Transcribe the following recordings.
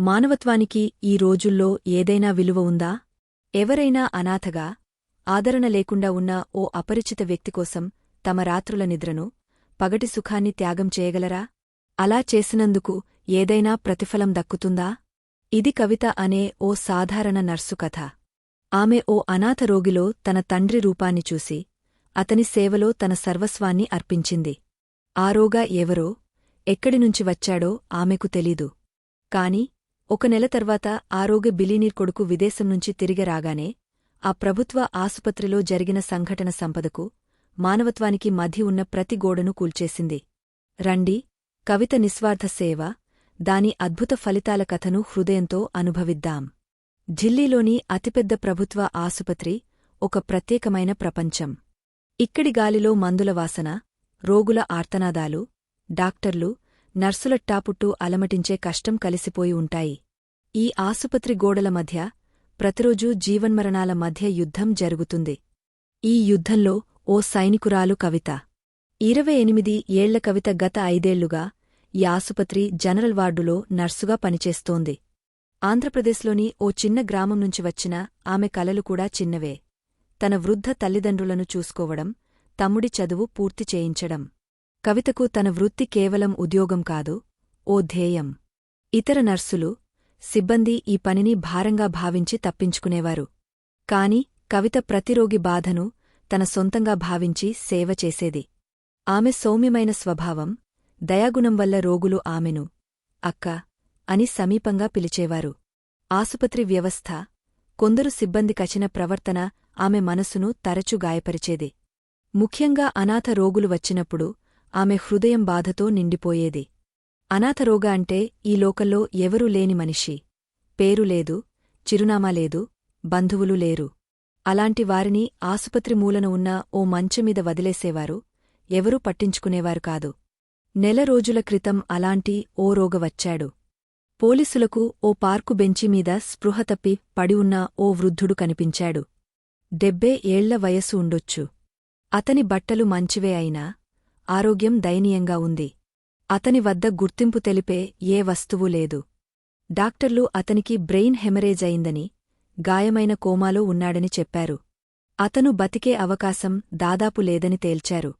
మానవత్వానికి ఈ రోజుల్లో ఏదైనా విలువ ఉందా? ఎవరైనా అనాథగా ఆదరణ లేకుండా ఉన్న ఓ అపరిచిత వ్యక్తి కోసం తమ రాత్రుల నిద్రను పగటి సుఖాన్ని త్యాగం చేయగలరా? అలా చేసినందుకు ఏదైనా ప్రతిఫలం దక్కుతుందా? ఇది కవిత అనే ఓ సాధారణ నర్సు కథ. ఆమె ఓ అనాథ రోగిలో తన తండ్రి రూపాన్ని చూసి అతని సేవలో తన సర్వస్వాన్ని అర్పించింది. ఆ రోగా ఎవరో ఎక్కడినుంచి వచ్చాడో ఆమెకు తెలీదు. కాని ఒక నెల తర్వాత ఆరోగ్య బిలీనీర్ కొడుకు విదేశం నుంచి తిరిగి రాగానే ఆ ప్రభుత్వ ఆసుపత్రిలో జరిగిన సంఘటన సంపదకు మానవత్వానికి మధ్య ఉన్న ప్రతి గోడను కూల్చేసింది. రండి కవిత నిస్వార్థ సేవ దాని అద్భుత ఫలితాల కథను హృదయంతో అనుభవిద్దాం. ఢిల్లీలోని అతిపెద్ద ప్రభుత్వ ఆసుపత్రి ఒక ప్రత్యేకమైన ప్రపంచం. ఇక్కడి గాలిలో మందుల వాసన రోగుల ఆర్తనాదాలు డాక్టర్లు నర్సుల టాపుట్టు అలమటించే కష్టం కలిసిపోయి ఉంటాయి. ఈ ఆసుపత్రి గోడల మధ్య ప్రతిరోజూ జీవన్మరణాల మధ్య యుద్ధం జరుగుతుంది. ఈ యుద్ధంలో ఓ సైనికురాలు కవిత. ఇరవై ఎనిమిది ఏళ్ళ కవిత గత ఐదేళ్ళుగా ఈ ఆసుపత్రి జనరల్ వార్డులో నర్సుగా పనిచేస్తోంది. ఆంధ్రప్రదేశ్లోని ఓ చిన్న గ్రామం నుంచి వచ్చిన ఆమె కలలు కూడా చిన్నవే. తన వృద్ధ తల్లిదండ్రులను చూసుకోవడం తమ్ముడి చదువు పూర్తి చేయించడం. కవితకు తన వృత్తి కేవలం ఉద్యోగం కాదు ఓ ధ్యేయం. ఇతర నర్సులు సిబ్బంది ఈ పనిని భారంగా భావించి తప్పించుకునేవారు. కాని కవిత ప్రతిరోగి బాధను తన సొంతంగా భావించి సేవ చేసేది. ఆమె సౌమ్యమైన స్వభావం దయాగుణం వల్ల రోగులు ఆమెను అక్క అని సమీపంగా పిలిచేవారు. ఆసుపత్రి వ్యవస్థ కొందరు సిబ్బంది కచిన ప్రవర్తన ఆమె మనసును తరచు గాయపరిచేది. ముఖ్యంగా అనాథ రోగులు వచ్చినప్పుడు ఆమె హృదయం బాధతో నిండిపోయేది. అనాథరోగ అంటే ఈ లోకల్లో ఎవరూ లేని మనిషి. పేరు లేదు చిరునామా లేదు బంధువులు లేరు. అలాంటి వారిని ఆసుపత్రి మూలన ఉన్న ఓ మంచమీద వదిలేసేవారు ఎవరూ పట్టించుకునేవారు కాదు. నెల రోజుల క్రితం అలాంటి ఓ రోగ వచ్చాడు. పోలీసులకు ఓ పార్కు బెంచిమీద స్పృహ తప్పి పడి ఉన్న ఓ వృద్ధుడు కనిపించాడు. డెబ్బే ఏళ్ళ వయస్సు ఉండొచ్చు. అతని బట్టలు మంచివే అయినా ఆరోగ్యం దయనీయంగా ఉంది. అతని వద్ద గుర్తింపు తెలిపే ఏ వస్తువు లేదు. డాక్టర్లు అతనికి బ్రెయిన్ హెమరేజ్ అయిందని గాయమైన కోమాలో ఉన్నాడని చెప్పారు. అతను బతికే అవకాశం దాదాపు లేదని తేల్చారు.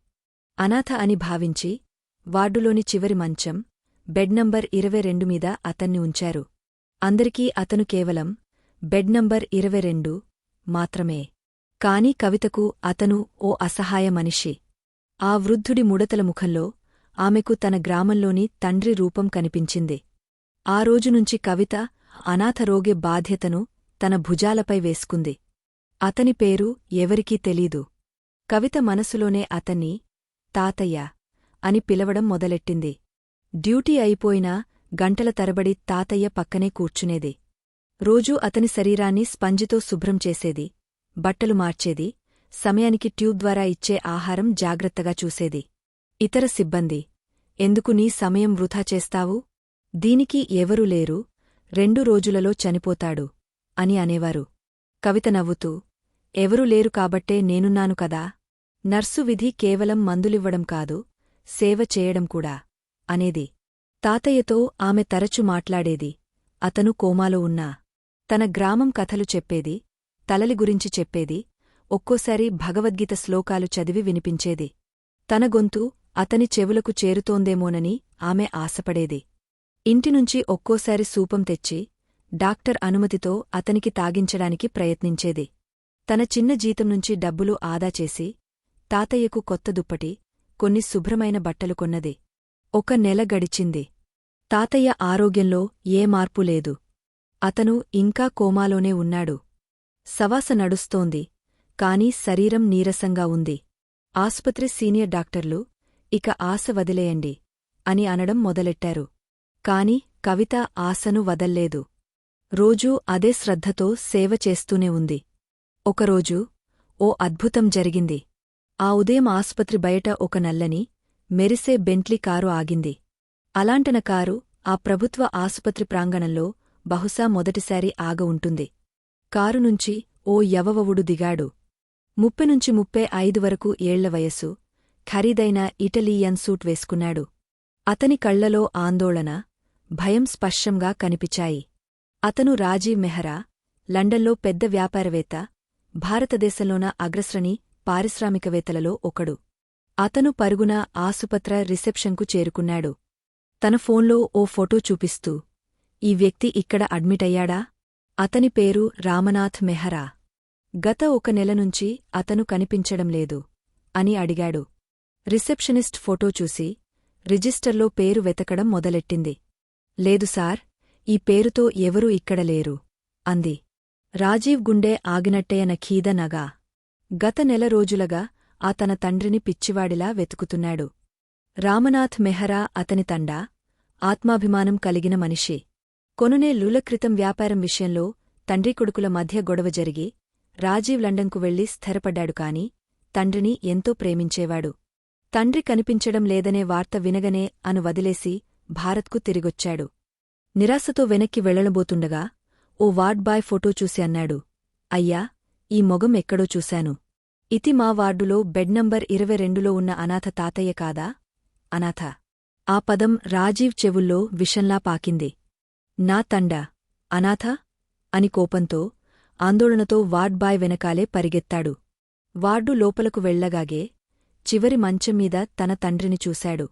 అనాథ అని భావించి వార్డులోని చివరి మంచం బెడ్ నంబర్ ఇరవై రెండు మీద అతన్ని ఉంచారు. అందరికీ అతను కేవలం బెడ్ నంబర్ ఇరవై రెండు మాత్రమే. కాని కవితకు అతను ఓ అసహాయ మనిషి. ఆ వృద్ధుడి ముడతల ముఖంలో ఆమెకు తన గ్రామంలోని తండ్రి రూపం కనిపించింది. ఆ రోజునుంచి కవిత అనాథరోగే బాధ్యతను తన భుజాలపై వేసుకుంది. అతని పేరు ఎవరికీ తెలీదు. కవిత మనసులోనే అతన్ని తాతయ్య అని పిలవడం మొదలెట్టింది. డ్యూటీ అయిపోయినా గంటల తరబడి తాతయ్య పక్కనే కూర్చునేది. రోజూ అతని శరీరాన్ని స్పంజితో శుభ్రం చేసేది బట్టలు మార్చేది సమయానికి ట్యూబ్ ద్వారా ఇచ్చే ఆహారం జాగ్రత్తగా చూసేది. ఇతర సిబ్బంది ఎందుకు నీ సమయం వృథా చేస్తావు? దీనికి ఎవరూ లేరు రెండు రోజులలో చనిపోతాడు అని అనేవారు. కవిత నవ్వుతూ ఎవరూ లేరు కాబట్టే నేనున్నాను కదా? నర్సు విధి కేవలం మందులివ్వడం కాదు సేవ చేయడం కూడా అనేది. తాతయ్యతో ఆమె తరచు మాట్లాడేది అతను కోమాలో ఉన్నా. తన గ్రామం కథలు చెప్పేది తలలి గురించి చెప్పేది ఒక్కోసారి భగవద్గీత శ్లోకాలు చదివి వినిపించేది. తన గొంతు అతని చెవులకు చేరుతోందేమోనని ఆమె ఆశపడేది. ఇంటినుంచి ఒక్కోసారి సూపం తెచ్చి డాక్టర్ అనుమతితో అతనికి తాగించడానికి ప్రయత్నించేది. తన చిన్న జీతం నుంచి డబ్బులు ఆదా చేసి తాతయ్యకు కొత్త దుప్పటి కొన్ని శుభ్రమైన బట్టలు కొన్నది. ఒక నెల గడిచింది. తాతయ్య ఆరోగ్యంలో ఏ మార్పు లేదు. అతను ఇంకా కోమాలోనే ఉన్నాడు. సవాస నడుస్తోంది కాని శరీరం నీరసంగా ఉంది. ఆసుపత్రి సీనియర్ డాక్టర్లు ఇక ఆశ వదిలేయండి అని అనడం మొదలెట్టారు. కాని కవిత ఆశను వదల్లేదు. రోజూ అదే శ్రద్ధతో సేవ చేస్తూనే ఉంది. ఒకరోజు ఓ అద్భుతం జరిగింది. ఆ ఉదయం ఆసుపత్రి బయట ఒక నల్లని మెరిసే బెంట్లీ కారు ఆగింది. అలాంటన కారు ఆ ప్రభుత్వ ఆసుపత్రి ప్రాంగణంలో బహుశా మొదటిసారి ఆగ ఉంటుంది. కారు నుంచి ఓ యవవవుడు దిగాడు. ముప్పై నుంచి ముప్పై ఐదు వరకు ఏళ్ళ వయస్సు. ఖరీదైన ఇటలీయన్ సూట్ వేసుకున్నాడు. అతని కళ్ళలో ఆందోళన భయం స్పష్టంగా కనిపించాయి. అతను రాజీవ్ మెహ్రా లండన్లో పెద్ద వ్యాపారవేత్త భారతదేశంలోన అగ్రశ్రణి పారిశ్రామికవేత్తలలో ఒకడు. అతను పరుగున ఆసుపత్ర రిసెప్షన్కు చేరుకున్నాడు. తన ఫోన్లో ఓ ఫోటో చూపిస్తూ ఈ వ్యక్తి ఇక్కడ అడ్మిటయ్యాడా అతని పేరు రామనాథ్ మెహరా. గత ఒక నెల నుంచి అతను కనిపించడం లేదు అని అడిగాడు. రిసెప్షనిస్ట్ ఫోటో చూసి రిజిస్టర్లో పేరు వెతకడం మొదలెట్టింది. లేదు సార్ ఈ పేరుతో ఎవరూ ఇక్కడ లేరు అంది. రాజీవ్ గుండె ఆగినట్టేయన ఖీద నగా. గత నెల రోజులగా ఆ తన తండ్రిని పిచ్చివాడిలా వెతుకుతున్నాడు. రామనాథ్ మెహరా అతని తండా ఆత్మాభిమానం కలిగిన మనిషి. కొనునే క్రితం వ్యాపారం విషయంలో తండ్రి కొడుకుల మధ్య గొడవ జరిగి రాజీవ్ లండన్కు వెళ్ళి స్థిరపడ్డాడు కాని తండ్రిని ఎంతో ప్రేమించేవాడు. తండ్రి కనిపించడం లేదనే వార్త వినగనే అను వదిలేసి భారత్కు తిరిగొచ్చాడు. నిరాశతో వెనక్కి వెళ్ళబోతుండగా ఓ వార్డ్ బాయ్ ఫోటో చూసి అన్నాడు అయ్యా ఈ మొగం ఎక్కడో చూశాను. ఇతి మా వార్డులో బెడ్ నంబర్ ఇరవై రెండులో ఉన్న అనాథ తాతయ్య కాదా అనాథ ఆ పదం రాజీవ్ చెవుల్లో విషంలా పాకింది. నా తండ అనాథ అని కోపంతో ఆందోళనతో వార్డ్ బాయ్ వెనకాలే పరిగెత్తాడు. వార్డు లోపలకు వెళ్ళగాగే చివరి మంచంమీద తన తండ్రిని చూశాడు.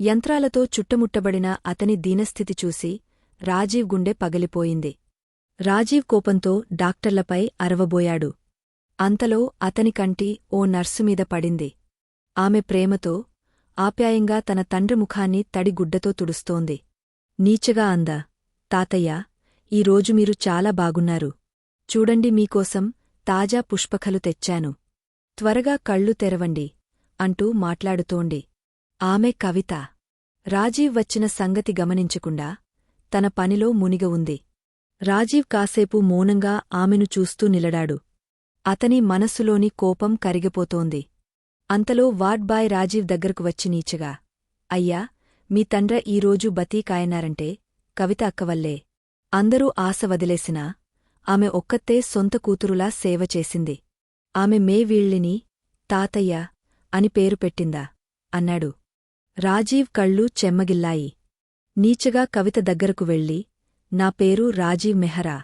యంత్రాలతో చుట్టముట్టబడిన అతని దీనస్థితి చూసి రాజీవ్ గుండె పగిలిపోయింది. రాజీవ్ కోపంతో డాక్టర్లపై అరవబోయాడు. అంతలో అతని కంటి ఓ నర్సుమీద పడింది. ఆమె ప్రేమతో ఆప్యాయంగా తన తండ్రి ముఖాన్ని తడిగుడ్డతో తుడుస్తోంది. నీచగా అందా తాతయ్య ఈరోజు మీరు చాలా బాగున్నారు. చూడండి మీకోసం తాజా పుష్పకలు తెచ్చాను. త్వరగా కళ్ళు తెరవండి. అంటూ మాట్లాడుతోంది. ఆమె కవిత. రాజీవ్ వచ్చిన సంగతి గమనించకుండా తన పనిలో మునిగ ఉంది. రాజీవ్ కాసేపు మౌనంగా ఆమెను చూస్తూ నిలడాడు. అతని మనస్సులోని కోపం కరిగిపోతోంది. అంతలో వార్డ్ బాయ్ రాజీవ్ దగ్గరకు వచ్చి నీచగా అయ్యా మీ తండ్ర ఈరోజు బతీకాయనారంటే కవిత అక్కవల్లే. అందరూ ఆశ వదిలేసినా ఆమె ఒక్కతే సొంత కూతురులా సేవ చేసింది. ఆమె మే వీళ్ళిని తాతయ్య అని పేరు పెట్టిందా? అన్నాడు. రాజీవ్ కళ్ళు చెమ్మగిల్లాయి. నీచగా కవిత దగ్గరకు వెళ్ళి నా పేరు రాజీవ్ మెహరా.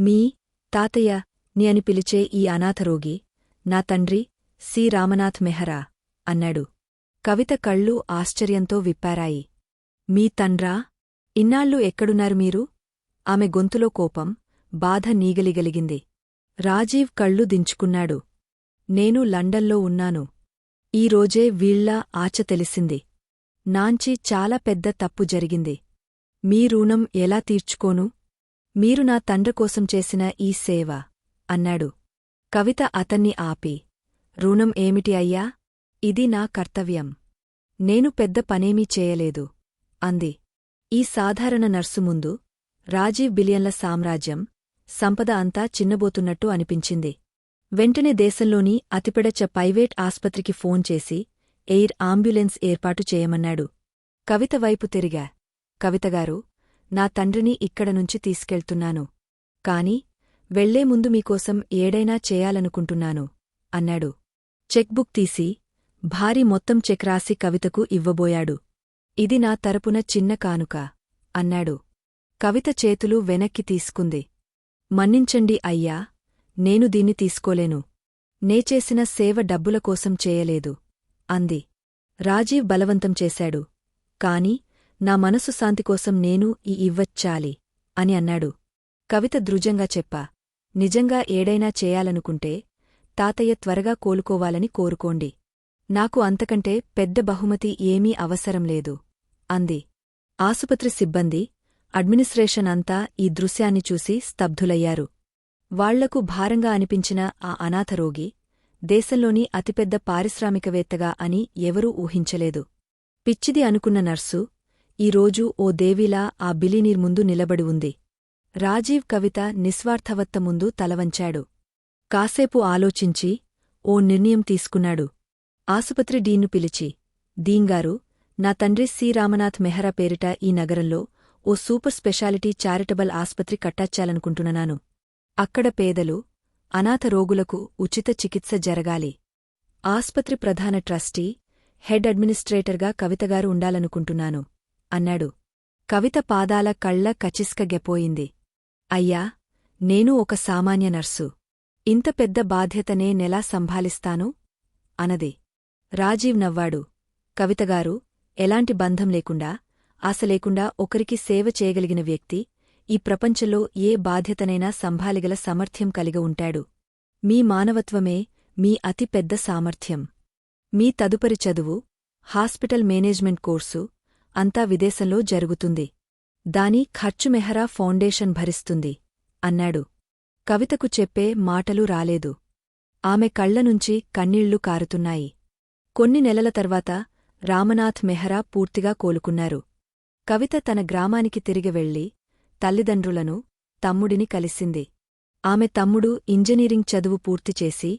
మీ తాతయ్య ని అని పిలిచే ఈ అనాథరోగి నా తండ్రి సి. రామనాథ్ మెహరా అన్నాడు. కవిత కళ్ళు ఆశ్చర్యంతో విప్పారాయి. మీ తండ్రా? ఇన్నాళ్ళు ఎక్కడున్నారు మీరు? ఆమె గొంతులో కోపం బాధ నీగలిగలిగింది. రాజీవ్ కళ్ళు దించుకున్నాడు. నేను లండన్లో ఉన్నాను. ఈరోజే వీళ్ళ ఆచ తెలిసింది. నాంచి చాలా పెద్ద తప్పు జరిగింది. మీ రుణం ఎలా తీర్చుకోను? మీరు నా తండ్రకోసం చేసిన ఈ సేవ అన్నాడు. కవిత అతన్ని ఆపి రుణం ఏమిటి అయ్యా? ఇది నా కర్తవ్యం. నేను పెద్ద పనేమీ చేయలేదు అంది. ఈ సాధారణ నర్సు ముందు రాజీవ్ బిలియన్ల సామ్రాజ్యం సంపద అంతా చిన్నబోతున్నట్టు అనిపించింది. వెంటనే దేశంలోని అతిపెడచ్చ ప్రైవేట్ ఆస్పత్రికి ఫోన్ చేసి ఎయిర్ ఆంబ్యులెన్స్ ఏర్పాటు చేయమన్నాడు. కవిత వైపు తిరిగా. కవితగారు నా తండ్రిని ఇక్కడ నుంచి తీసుకెళ్తున్నాను. కాని వెళ్ళే ముందు మీకోసం ఏడైనా చేయాలనుకుంటున్నాను అన్నాడు. చెక్బుక్ తీసి భారీ మొత్తం చెక్ రాసి కవితకు ఇవ్వబోయాడు. ఇది నా తరపున చిన్న కానుక అన్నాడు. కవిత చేతులు వెనక్కి తీసుకుంది. మన్నించండి అయ్యా నేను దీన్ని తీసుకోలేను. నేచేసిన సేవ డబ్బుల కోసం చేయలేదు. అంది. రాజీవ్ బలవంతం చేశాడు. కాని నా మనసు శాంతికోసం నేను ఈ ఇవ్వచ్చాలి అని అన్నాడు. కవిత దృజంగా చెప్పా. నిజంగా ఏడైనా చేయాలనుకుంటే తాతయ్య త్వరగా కోలుకోవాలని కోరుకోండి. నాకు అంతకంటే పెద్ద బహుమతి ఏమీ అవసరం లేదు. అంది. ఆసుపత్రి సిబ్బంది అడ్మినిస్ట్రేషన్ అంతా ఈ దృశ్యాన్ని చూసి స్తబ్ధులయ్యారు. వాళ్ళకు భారంగా అనిపించిన ఆ అనాథరోగి దేశంలోని అతిపెద్ద పారిశ్రామికవేత్తగా అని ఎవరూ ఊహించలేదు. పిచ్చిది అనుకున్న నర్సు ఈరోజు ఓ దేవీలా ఆ బిలీనీర్ ముందు నిలబడి ఉంది. రాజీవ్ కవిత నిస్వార్థవత్త ముందు తలవంచాడు. కాసేపు ఆలోచించి ఓ నిర్ణయం తీసుకున్నాడు. ఆసుపత్రి డీన్ను పిలిచి దీంగారు నా తండ్రి సి. రామనాథ్ మెహ్రా పేరిట ఈ నగరంలో ఓ సూపర్ స్పెషాలిటీ చారిటబుల్ ఆస్పత్రి కట్టాచాలనుకుంటున్నాను అక్కడ పేదలు అనాథ రోగులకు ఉచిత చికిత్స జరగాలి. ఆస్పత్రి ప్రధాన ట్రస్టీ హెడ్ అడ్మినిస్ట్రేటర్గా కవితగారు ఉండాలనుకుంటున్నాను అన్నాడు. కవిత పాదాల కళ్ళ కచిస్కగెపోయింది. అయ్యా నేను ఒక సామాన్య నర్సు. ఇంత పెద్ద బాధ్యతనే నెలా సంభాలిస్తాను? అనది. రాజీవ్ నవ్వాడు. కవితగారు ఎలాంటి బంధం లేకుండా ఆశ లేకుండా ఒకరికి సేవ చేయగలిగిన వ్యక్తి ఈ ప్రపంచంలో ఏ బాధ్యతనైనా సంభాలిగల సామర్థ్యం కలిగి ఉంటాడు. మీ మానవత్వమే మీ అతి పెద్ద సామర్థ్యం. మీ తదుపరి చదువు హాస్పిటల్ మేనేజ్మెంట్ కోర్సు అంతా విదేశంలో జరుగుతుంది. దాని ఖర్చు మెహరా ఫౌండేషన్ భరిస్తుంది అన్నాడు. కవితకు చెప్పే మాటలు రాలేదు. ఆమె కళ్ళనుంచి కన్నీళ్ళు కారుతున్నాయి. కొన్ని నెలల తర్వాత రామనాథ్ మెహరా పూర్తిగా కోలుకున్నారు. కవిత తన గ్రామానికి తిరిగి వెళ్ళి తల్లిదండ్రులను తమ్ముడిని కలిసింది. ఆమె తమ్ముడు ఇంజనీరింగ్ చదువు పూర్తిచేసి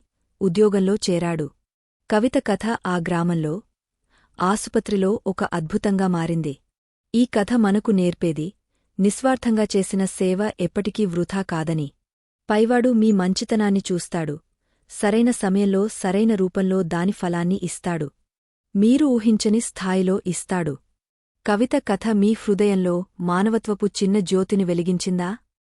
ఉద్యోగంలో చేరాడు. కవిత కథ ఆ గ్రామంలో ఆసుపత్రిలో ఒక అద్భుతంగా మారింది. ఈ కథ మనకు నేర్పేది నిస్వార్థంగా చేసిన సేవ ఎప్పటికీ వృథా కాదని. పైవాడు మీ మంచితనాన్ని చూస్తాడు. సరైన సమయంలో సరైన రూపంలో దాని ఫలాన్ని ఇస్తాడు. మీరు ఊహించని స్థాయిలో ఇస్తాడు. కవిత కథ మీ హృదయంలో మానవత్వపు చిన్న జ్యోతిని వెలిగించిందా?